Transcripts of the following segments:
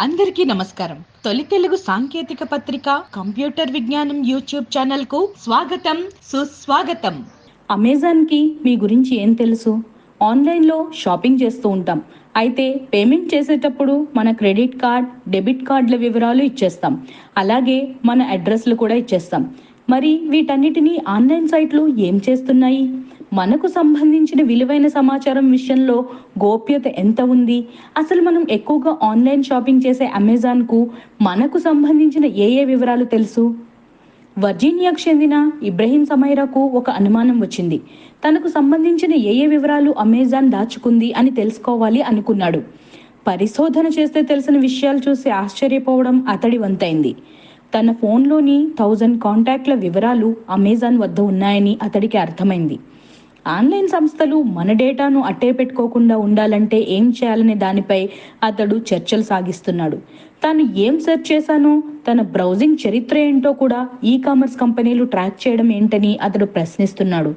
అందరికీ నమస్కారం. తొలి తెలుగు సాంకేతిక పత్రిక కంప్యూటర్ విజ్ఞానం యూట్యూబ్ ఛానల్కు స్వాగతం సుస్వాగతం. అమెజాన్కి మీ గురించి ఏం తెలుసు? ఆన్లైన్లో షాపింగ్ చేస్తూ ఉంటాం. అయితే పేమెంట్ చేసేటప్పుడు మన క్రెడిట్ కార్డ్ డెబిట్ కార్డుల వివరాలు ఇచ్చేస్తాం. అలాగే మన అడ్రస్లు కూడా ఇచ్చేస్తాం. మరి వీటన్నిటిని ఆన్లైన్ సైట్లు ఏం చేస్తున్నాయి? మనకు సంబంధించిన విలువైన సమాచారం విషయంలో గోప్యత ఎంత ఉంది? అసలు మనం ఎక్కువగా ఆన్లైన్ షాపింగ్ చేసే అమెజాన్కు మనకు సంబంధించిన ఏ ఏ వివరాలు తెలుసు? వర్జీనియాకు చెందిన ఇబ్రహీం సమైరాకు ఒక అనుమానం వచ్చింది. తనకు సంబంధించిన ఏ ఏ వివరాలు అమెజాన్ దాచుకుంది అని తెలుసుకోవాలి అనుకున్నాడు. పరిశోధన చేస్తే తెలిసిన విషయాలు చూసి ఆశ్చర్యపోవడం అతడి వంతైంది. తన ఫోన్లోని థౌజండ్ కాంటాక్ట్ల వివరాలు అమెజాన్ వద్ద ఉన్నాయని అతడికి అర్థమైంది. ఆన్లైన్ సంస్థలు మన డేటాను అట్టే పెట్టుకోకుండా ఉండాలంటే ఏం చేయాలనే దానిపై అతడు చర్చలు సాగిస్తున్నాడు. తాను ఏం సెర్చ్ చేశానో తన బ్రౌజింగ్ చరిత్ర ఏంటో కూడా ఈ కామర్స్ కంపెనీలు ట్రాక్ చేయడం ఏంటని అతడు ప్రశ్నిస్తున్నాడు.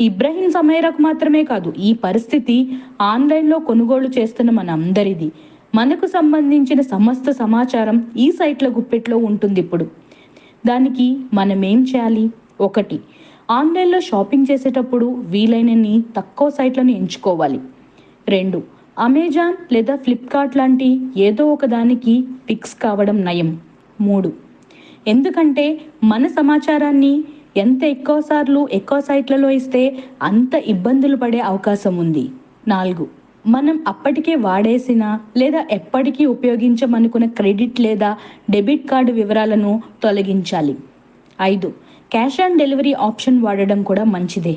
ఇబ్రహీం సమైరాకు మాత్రమే కాదు ఈ పరిస్థితి ఆన్లైన్లో కొనుగోలు చేస్తున్న మన అందరిది మనకు సంబంధించిన సమస్త సమాచారం ఈ సైట్ల గుప్పెట్లో ఉంటుంది ఇప్పుడు దానికి మనం ఏం చేయాలి? ఒకటి ఆన్లైన్లో షాపింగ్ చేసేటప్పుడు వీలైనన్ని తక్కువ సైట్లను ఎంచుకోవాలి. రెండు అమెజాన్ లేదా ఫ్లిప్కార్ట్ లాంటి ఏదో ఒకదానికి పిక్స్ ఫిక్స్ కావడం నయం. మూడు ఎందుకంటే మన సమాచారాన్ని ఎంత ఎక్కువ సార్లు ఎక్కువ సైట్లలో ఇస్తే అంత ఇబ్బందులు పడే అవకాశం ఉంది. నాలుగు మనం అప్పటికే వాడేసిన లేదా ఎప్పటికీ ఉపయోగించమనుకున్న క్రెడిట్ లేదా డెబిట్ కార్డు వివరాలను తొలగించాలి. ఐదు క్యాష్ ఆన్ డెలివరీ ఆప్షన్ వాడడం కూడా మంచిదే.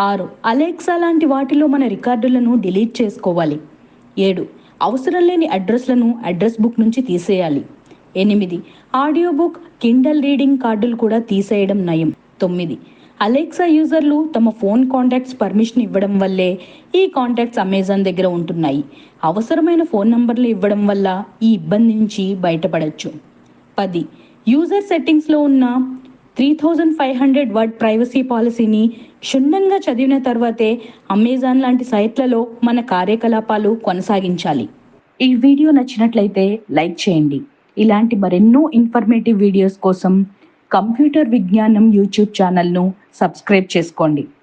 ఆరు అలెక్సా లాంటి వాటిలో మన రికార్డులను డిలీట్ చేసుకోవాలి. ఏడు అవసరం లేని అడ్రస్లను అడ్రస్ బుక్ నుంచి తీసేయాలి. ఎనిమిది ఆడియో బుక్ కిండల్ రీడింగ్ కార్డులు కూడా తీసేయడం నయం. తొమ్మిది అలెక్సా యూజర్లు తమ ఫోన్ కాంటాక్ట్స్ పర్మిషన్ ఇవ్వడం వల్లే ఈ కాంటాక్ట్స్ అమెజాన్ దగ్గర ఉంటున్నాయి. అవసరమైన ఫోన్ నంబర్లు ఇవ్వడం వల్ల ఈ ఇబ్బంది నుంచి బయటపడచ్చు. పది యూజర్ సెట్టింగ్స్లో ఉన్న three thousand five hundred word privacy పాలసీని క్షుణ్ణంగా చదివిన తర్వాతే అమెజాన్ లాంటి సైట్లలో మన కార్యకలాపాలు కొనసాగించాలి. ఈ వీడియో నచ్చినట్లయితే లైక్ చేయండి. ఇలాంటి మరెన్నో ఇన్ఫర్మేటివ్ వీడియోస్ కోసం కంప్యూటర్ విజ్ఞానం యూట్యూబ్ ఛానల్ను సబ్స్క్రైబ్ చేసుకోండి.